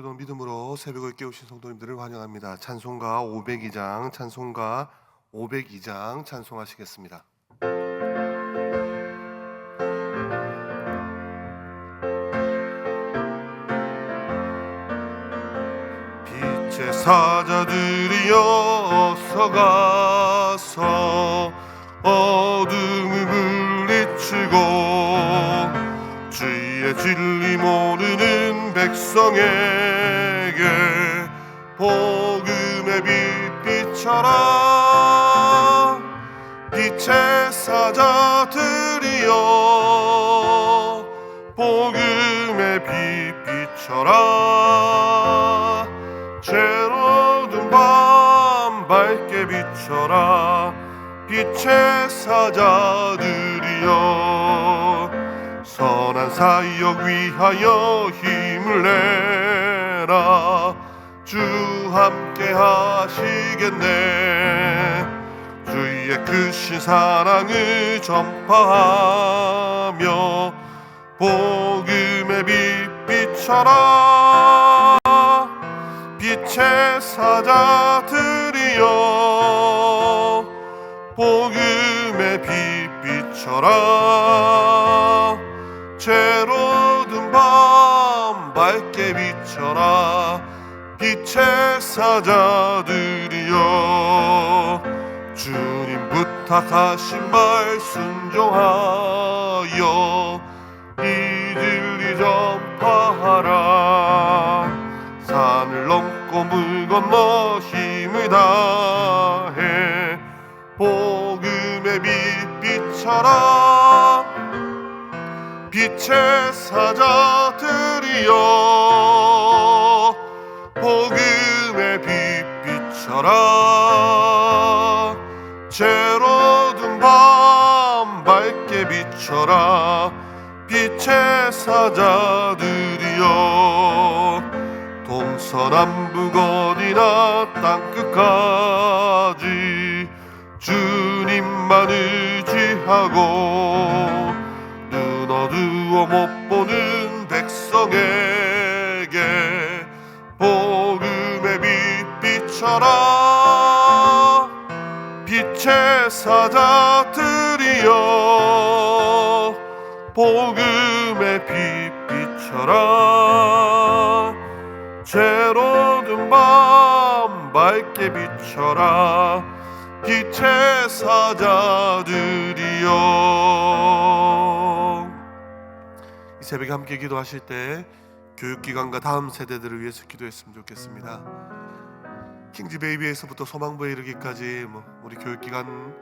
오늘도 믿음으로 새벽을 깨우신 성도님들을 환영합니다. 찬송가 502장, 찬송가 502장 찬송하시겠습니다. 빛의 사자들이 어서 가서 어둠을 물리치고 주의 진리 모르는 백성에게 복음의 빛 비춰라 빛의 사자들이여 복음의 빛 비춰라 죄로 든 밤 밝게 비춰라. 빛의 사자들이여 선한 사역 위하여 힘을 내라. 주 함께 하시겠네. 주의 크신 사랑을 전파하며 복음의 빛 비춰라. 빛의 사자들이여 복음의 빛 비춰라 비춰라 빛의 사자들이여. 주님 부탁하신 말 순종하여 이 진리 전파하라. 산을 넘고 물 건너 힘을 다해. 복음의 빛 비춰라 빛의 사자들이여 빛의 사자들이여 동서남북 어디나 땅끝까지 주님만 의지하고 눈 어두워 못 보는 백성에게 복음의 빛 비춰라. 빛의 사자들이여 복음의 빛 비춰라 죄로 든 밤 밝게 비춰라. 빛의 사자들이여. 이 새벽에 함께 기도하실 때 교육기관과 다음 세대들을 위해서 기도했으면 좋겠습니다. 킹즈 베이비에서부터 소망부에 이르기까지 뭐 우리 교육기관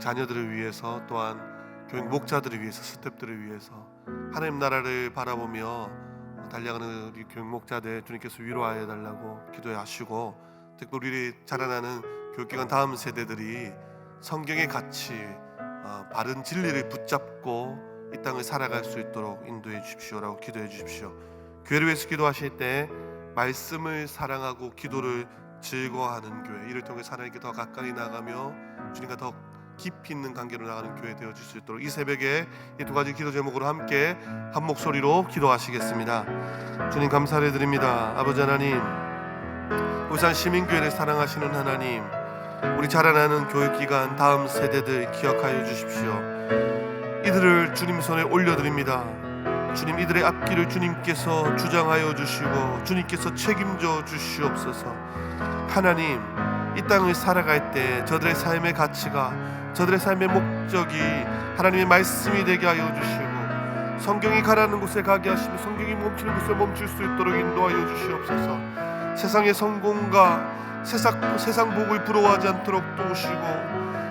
자녀들을 위해서 또한 교육 목자들을 위해서 스탭들을 위해서 하나님 나라를 바라보며 달려가는 우리 교육 목자들 주님께서 위로하여 달라고 기도하시고 특별히 우리 자라나는 교육기관 다음 세대들이 성경의 가치 어, 바른 진리를 붙잡고 이 땅을 살아갈 수 있도록 인도해 주십시오라고 기도해 주십시오. 교회를 위해서 기도하실 때 말씀을 사랑하고 기도를 즐거워하는 교회 이를 통해 하나님께 더 가까이 나가며 주님과 더 깊이 있는 관계로 나가는 교회 되어질 수 있도록 이 새벽에 이 두 가지 기도 제목으로 함께 한 목소리로 기도하시겠습니다. 주님 감사를 드립니다. 아버지 하나님 부산 시민교회를 사랑하시는 하나님 우리 자라나는 교육 기관 다음 세대들 기억하여 주십시오. 이들을 주님 손에 올려드립니다. 주님 이들의 앞길을 주님께서 주장하여 주시고 주님께서 책임져 주시옵소서. 하나님 이 땅을 살아갈 때 저들의 삶의 가치가 저들의 삶의 목적이 하나님의 말씀이 되게 하여 주시고 성경이 가라는 곳에 가게 하시며 성경이 멈추는 곳에 멈출 수 있도록 인도하여 주시옵소서. 세상의 성공과 세상 세상 복을 부러워하지 않도록 도우시고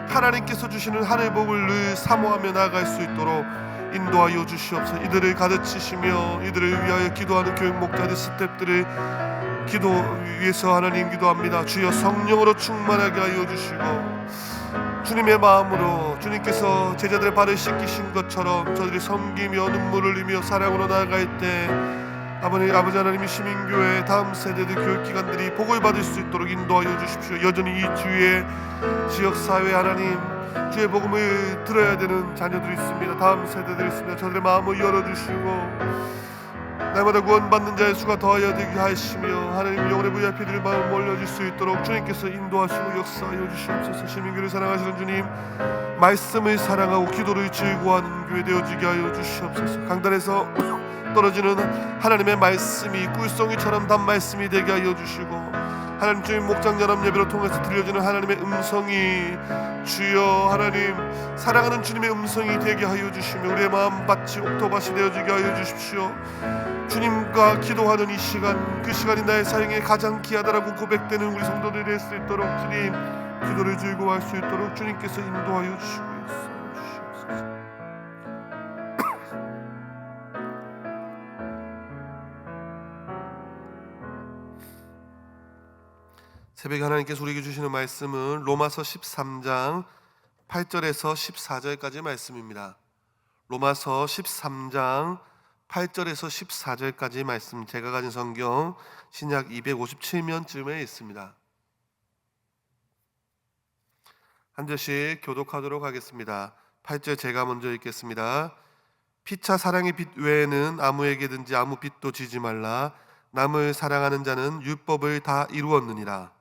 하나님께서 주시는 하늘 복을 늘 사모하며 나아갈 수 있도록 인도하여 주시옵소서. 이들을 가르치시며 이들을 위하여 기도하는 교육 목자들 스탭들을 기도 위해서 하나님 기도합니다. 주여 성령으로 충만하게 하여 주시고 주님의 마음으로 주님께서 제자들의 발을 씻기신 것처럼 저들이 섬기며 눈물을 흘리며 사랑으로 나아갈 때 아버님 아버지 하나님의 시민교회 다음 세대들 교육 기관들이 복을 받을 수 있도록 인도하여 주십시오. 여전히 이 주의 지역 사회 하나님 주의 복음을 들어야 되는 자녀들이 있습니다. 다음 세대들이 있습니다. 저들의 마음을 열어 주시고 날마다 구원받는 자의 수가 더하여 되게 하시며 하나님 영혼의 VIP들이 마음 올려줄 수 있도록 주님께서 인도하시고 역사하여 주시옵소서. 시민교를 사랑하시는 주님 말씀을 사랑하고 기도를 즐거워하는 교회 되어지게 하여 주시옵소서. 강단에서 떨어지는 하나님의 말씀이 꿀송이처럼 단 말씀이 되게 하여 주시고 하나님 주님 목장 연합 예배로 통해서 들려지는 하나님의 음성이 주여 하나님 사랑하는 주님의 음성이 되게 하여 주시며 우리의 마음밭이 옥토밭이 되어지게 하여 주십시오. 주님과 기도하는 이 시간 그 시간이 나의 사형에 가장 귀하다라고 고백되는 우리 성도들이 될 수 있도록 주님 기도를 즐거워할 수 있도록 주님께서 인도하여 주시고 주시옵소서 새벽에 하나님께서 우리에게 주시는 말씀은 로마서 13장 8절에서 14절까지 말씀입니다. 로마서 13장 8절에서 14절까지 말씀 제가 가진 성경 신약 257면쯤에 있습니다. 한 절씩 교독하도록 하겠습니다. 8절 제가 먼저 읽겠습니다. 피차 사랑의 빛 외에는 아무에게든지 아무 빛도 지지 말라. 남을 사랑하는 자는 율법을 다 이루었느니라.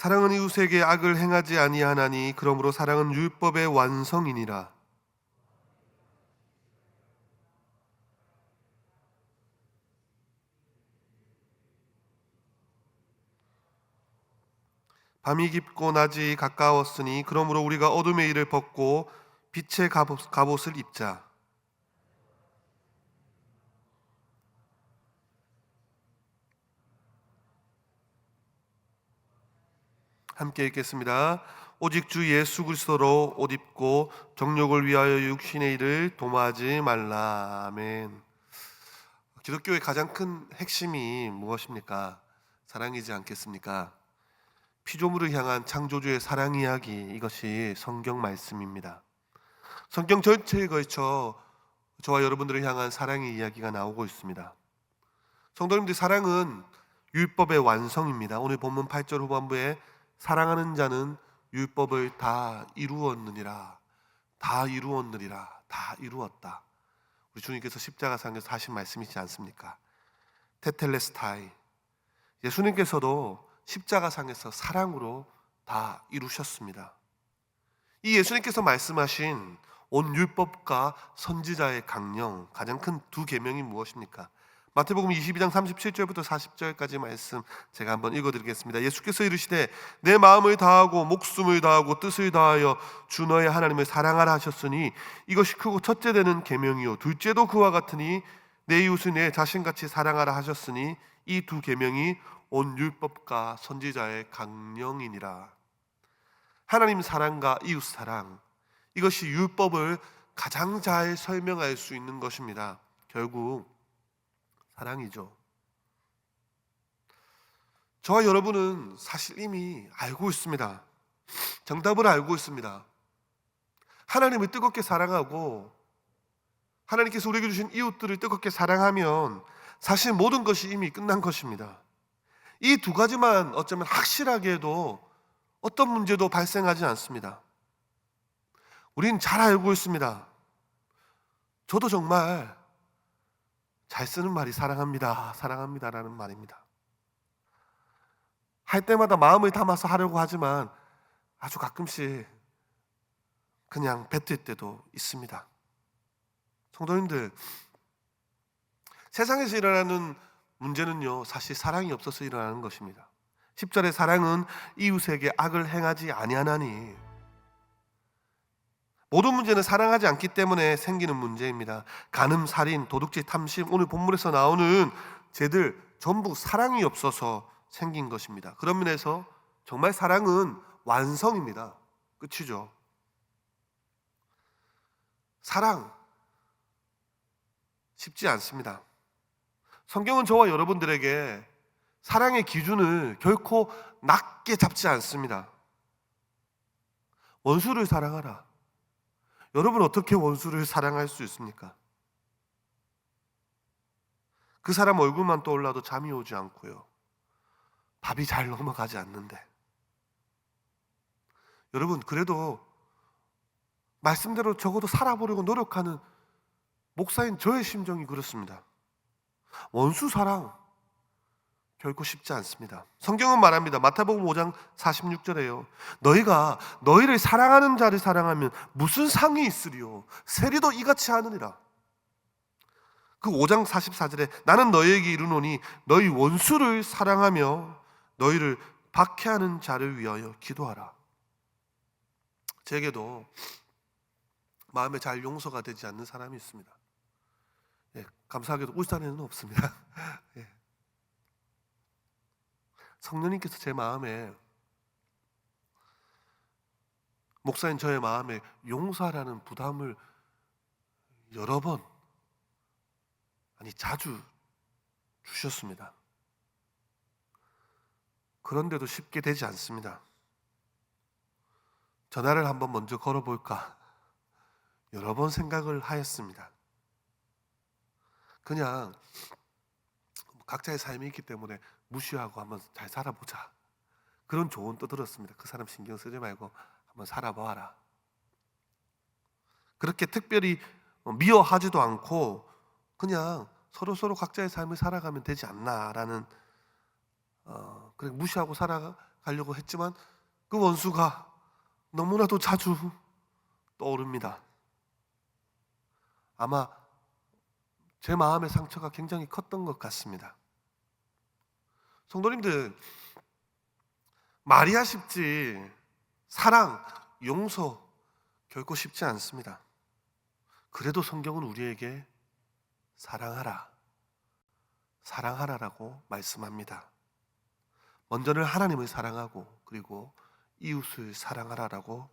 사랑은 이웃에게 악을 행하지 아니하나니 그러므로 사랑은 율법의 완성이니라. 밤이 깊고 낮이 가까웠으니 그러므로 우리가 어둠의 일을 벗고 빛의 갑옷, 갑옷을 입자. 함께 읽겠습니다. 오직 주 예수 그리스도로 옷 입고 정욕을 위하여 육신의 일을 도모하지 말라. 아멘. 기독교의 가장 큰 핵심이 무엇입니까? 사랑이지 않겠습니까? 피조물을 향한 창조주의 사랑 이야기 이것이 성경 말씀입니다. 성경 전체에 걸쳐 저와 여러분들을 향한 사랑의 이야기가 나오고 있습니다. 성도님들 사랑은 율법의 완성입니다. 오늘 본문 8절 후반부에 사랑하는 자는 율법을 다 이루었느니라. 다 이루었느니라. 다 이루었다. 우리 주님께서 십자가상에서 하신 말씀이지 않습니까? 테텔레스타이. 예수님께서도 십자가상에서 사랑으로 다 이루셨습니다. 이 예수님께서 말씀하신 온 율법과 선지자의 강령 가장 큰 두 계명이 무엇입니까? 마태복음 22장 37절부터 40절까지 말씀 제가 한번 읽어드리겠습니다. 예수께서 이르시되 내 마음을 다하고 목숨을 다하고 뜻을 다하여 주 너의 하나님을 사랑하라 하셨으니 이것이 크고 첫째 되는 계명이요 둘째도 그와 같으니 내 이웃을 내 자신같이 사랑하라 하셨으니 이 두 계명이 온 율법과 선지자의 강령이니라. 하나님 사랑과 이웃 사랑 이것이 율법을 가장 잘 설명할 수 있는 것입니다. 결국 사랑이죠. 저와 여러분은 사실 이미 알고 있습니다. 정답을 알고 있습니다. 하나님을 뜨겁게 사랑하고 하나님께서 우리에게 주신 이웃들을 뜨겁게 사랑하면 사실 모든 것이 이미 끝난 것입니다. 이 두 가지만 어쩌면 확실하게 해도 어떤 문제도 발생하지 않습니다. 우린 잘 알고 있습니다. 저도 정말 잘 쓰는 말이 사랑합니다. 사랑합니다라는 말입니다. 할 때마다 마음을 담아서 하려고 하지만 아주 가끔씩 그냥 뱉을 때도 있습니다. 성도님들, 세상에서 일어나는 문제는요, 사실 사랑이 없어서 일어나는 것입니다. 10절의 사랑은 이웃에게 악을 행하지 아니하나니 모든 문제는 사랑하지 않기 때문에 생기는 문제입니다. 간음, 살인, 도둑질, 탐심 오늘 본문에서 나오는 죄들 전부 사랑이 없어서 생긴 것입니다. 그런 면에서 정말 사랑은 완성입니다. 끝이죠. 사랑 쉽지 않습니다. 성경은 저와 여러분들에게 사랑의 기준을 결코 낮게 잡지 않습니다. 원수를 사랑하라. 여러분 어떻게 원수를 사랑할 수 있습니까? 그 사람 얼굴만 떠올라도 잠이 오지 않고요. 밥이 잘 넘어가지 않는데. 여러분, 그래도 말씀대로 적어도 살아보려고 노력하는 목사인 저의 심정이 그렇습니다. 원수 사랑 결코 쉽지 않습니다. 성경은 말합니다. 마태복음 5장 46절에요. 너희가 너희를 사랑하는 자를 사랑하면 무슨 상이 있으리요? 세리도 이같이 하느니라. 그 5장 44절에 나는 너희에게 이르노니 너희 원수를 사랑하며 너희를 박해하는 자를 위하여 기도하라. 제게도 마음에 잘 용서가 되지 않는 사람이 있습니다. 예, 감사하게도 울산에는 없습니다. 예. 성령님께서 제 마음에 목사인 저의 마음에 용서라는 부담을 여러 번 아니 자주 주셨습니다. 그런데도 쉽게 되지 않습니다. 전화를 한번 먼저 걸어볼까 여러 번 생각을 하였습니다. 그냥 각자의 삶이 있기 때문에 무시하고 한번 잘 살아보자. 그런 조언도 들었습니다. 그 사람 신경 쓰지 말고 한번 살아봐라. 그렇게 특별히 미워하지도 않고 그냥 서로 서로 각자의 삶을 살아가면 되지 않나라는 어, 그래 무시하고 살아가려고 했지만 그 원수가 너무나도 자주 떠오릅니다. 아마 제 마음의 상처가 굉장히 컸던 것 같습니다. 성도님들 말이야 쉽지 사랑, 용서 결코 쉽지 않습니다. 그래도 성경은 우리에게 사랑하라, 사랑하라라고 말씀합니다. 먼저는 하나님을 사랑하고 그리고 이웃을 사랑하라라고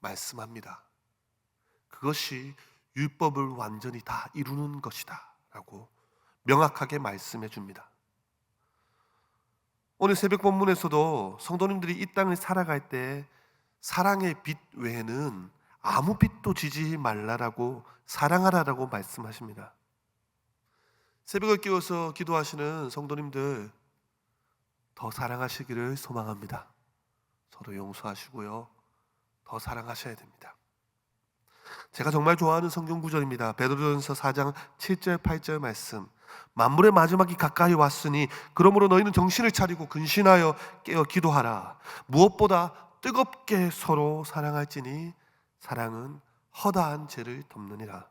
말씀합니다. 그것이 율법을 완전히 다 이루는 것이다라고 명확하게 말씀해 줍니다. 오늘 새벽 본문에서도 성도님들이 이 땅을 살아갈 때 사랑의 빛 외에는 아무 빛도 지지 말라라고 사랑하라라고 말씀하십니다. 새벽을 깨워서 기도하시는 성도님들 더 사랑하시기를 소망합니다. 서로 용서하시고요. 더 사랑하셔야 됩니다. 제가 정말 좋아하는 성경 구절입니다. 베드로전서 4장 7절 8절 말씀. 만물의 마지막이 가까이 왔으니 그러므로 너희는 정신을 차리고 근신하여 깨어 기도하라. 무엇보다 뜨겁게 서로 사랑할지니 사랑은 허다한 죄를 덮느니라.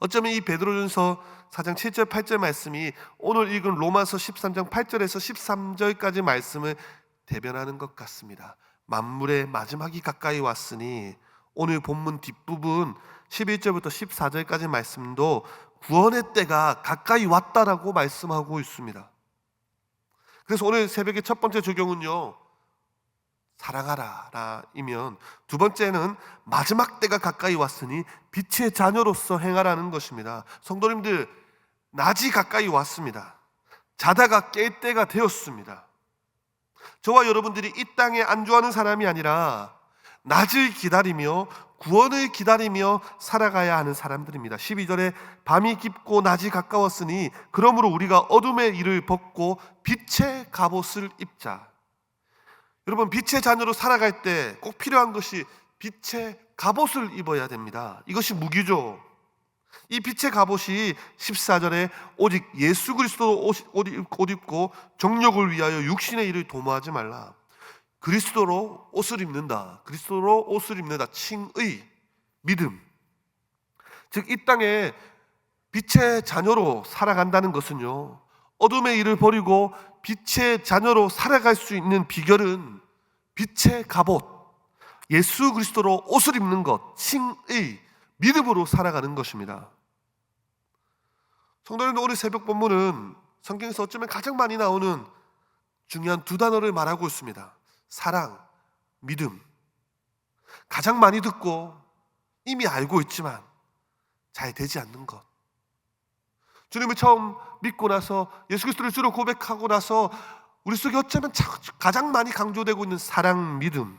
어쩌면 이 베드로전서 4장 7절 8절 말씀이 오늘 읽은 로마서 13장 8절에서 13절까지 말씀을 대변하는 것 같습니다. 만물의 마지막이 가까이 왔으니 오늘 본문 뒷부분 11절부터 14절까지 말씀도 구원의 때가 가까이 왔다라고 말씀하고 있습니다. 그래서 오늘 새벽의 첫 번째 조경은요. 사랑하라라이면 두 번째는 마지막 때가 가까이 왔으니 빛의 자녀로서 행하라는 것입니다. 성도님들 낮이 가까이 왔습니다. 자다가 깰 때가 되었습니다. 저와 여러분들이 이 땅에 안주하는 사람이 아니라 낮을 기다리며 구원을 기다리며 살아가야 하는 사람들입니다. 12절에 밤이 깊고 낮이 가까웠으니 그러므로 우리가 어둠의 일을 벗고 빛의 갑옷을 입자. 여러분 빛의 자녀로 살아갈 때 꼭 필요한 것이 빛의 갑옷을 입어야 됩니다. 이것이 무기죠. 이 빛의 갑옷이 14절에 오직 예수 그리스도 옷 입고 정욕을 위하여 육신의 일을 도모하지 말라. 그리스도로 옷을 입는다. 그리스도로 옷을 입는다. 칭의, 믿음. 즉, 이 땅에 빛의 자녀로 살아간다는 것은요, 어둠의 일을 버리고 빛의 자녀로 살아갈 수 있는 비결은 빛의 갑옷, 예수 그리스도로 옷을 입는 것, 칭의, 믿음으로 살아가는 것입니다. 성도님들 오늘 새벽 본문은 성경에서 어쩌면 가장 많이 나오는 중요한 두 단어를 말하고 있습니다. 사랑, 믿음. 가장 많이 듣고 이미 알고 있지만 잘 되지 않는 것. 주님을 처음 믿고 나서 예수 그리스도를 주로 고백하고 나서 우리 속에 어쩌면 가장 많이 강조되고 있는 사랑, 믿음.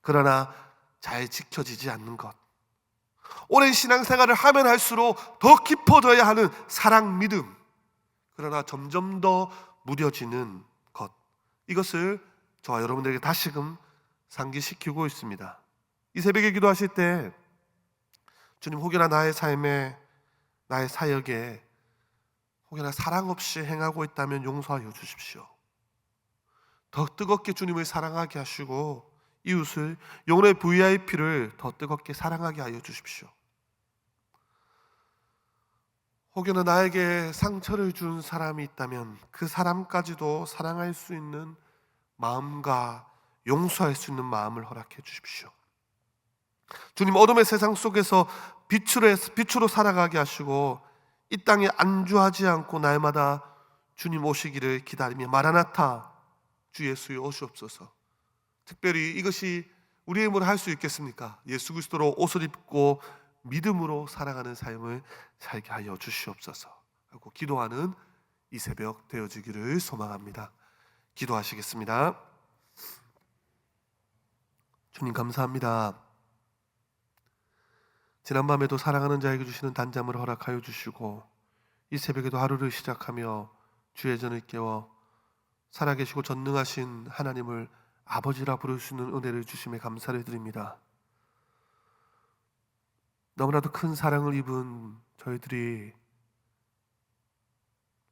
그러나 잘 지켜지지 않는 것. 오랜 신앙생활을 하면 할수록 더 깊어져야 하는 사랑 믿음. 그러나 점점 더 무뎌지는 것. 이것을 저와 여러분들에게 다시금 상기시키고 있습니다. 이 새벽에 기도하실 때 주님 혹여나 나의 삶에 나의 사역에 혹여나 사랑 없이 행하고 있다면 용서하여 주십시오. 더 뜨겁게 주님을 사랑하게 하시고 이웃을 영혼의 VIP를 더 뜨겁게 사랑하게 하여 주십시오. 혹여나 나에게 상처를 준 사람이 있다면 그 사람까지도 사랑할 수 있는 마음과 용서할 수 있는 마음을 허락해 주십시오. 주님 어둠의 세상 속에서 빛으로, 빛으로 살아가게 하시고 이 땅에 안주하지 않고 날마다 주님 오시기를 기다리며 마라나타 주 예수여 오시옵소서. 특별히 이것이 우리의 힘으로 할 수 있겠습니까? 예수 그리스도로 옷을 입고 믿음으로 살아가는 삶을 살게 하여 주시옵소서. 하고 기도하는 이 새벽 되어지기를 소망합니다. 기도하시겠습니다. 주님 감사합니다. 지난 밤에도 사랑하는 자에게 주시는 단잠을 허락하여 주시고 이 새벽에도 하루를 시작하며 주의 전을 깨워 살아계시고 전능하신 하나님을 아버지라 부를 수 있는 은혜를 주심에 감사를 드립니다. 너무나도 큰 사랑을 입은 저희들이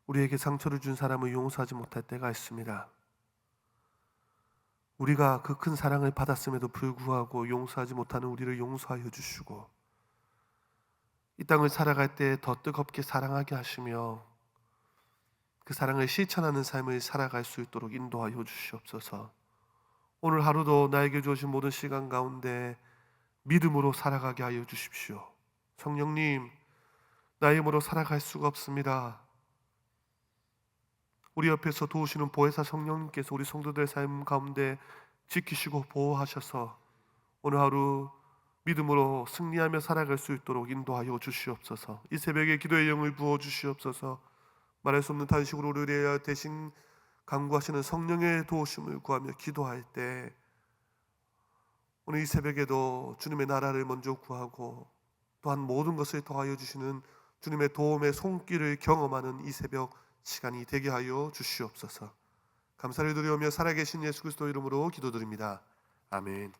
우리에게 상처를 준 사람을 용서하지 못할 때가 있습니다. 우리가 그 큰 사랑을 받았음에도 불구하고 용서하지 못하는 우리를 용서하여 주시고 이 땅을 살아갈 때 더 뜨겁게 사랑하게 하시며 그 사랑을 실천하는 삶을 살아갈 수 있도록 인도하여 주시옵소서. 오늘 하루도 나에게 주어진 모든 시간 가운데 믿음으로 살아가게 하여 주십시오. 성령님, 나의 힘으로 살아갈 수가 없습니다. 우리 옆에서 도우시는 보혜사 성령님께서 우리 성도들 삶 가운데 지키시고 보호하셔서 오늘 하루 믿음으로 승리하며 살아갈 수 있도록 인도하여 주시옵소서. 이 새벽에 기도의 영을 부어 주시옵소서. 말할 수 없는 단식으로 우리를 대신 강구하시는 성령의 도우심을 구하며 기도할 때 오늘 이 새벽에도 주님의 나라를 먼저 구하고 또한 모든 것을 더하여 주시는 주님의 도움의 손길을 경험하는 이 새벽 시간이 되게 하여 주시옵소서. 감사를 드리오며 살아계신 예수 그리스도 이름으로 기도드립니다. 아멘.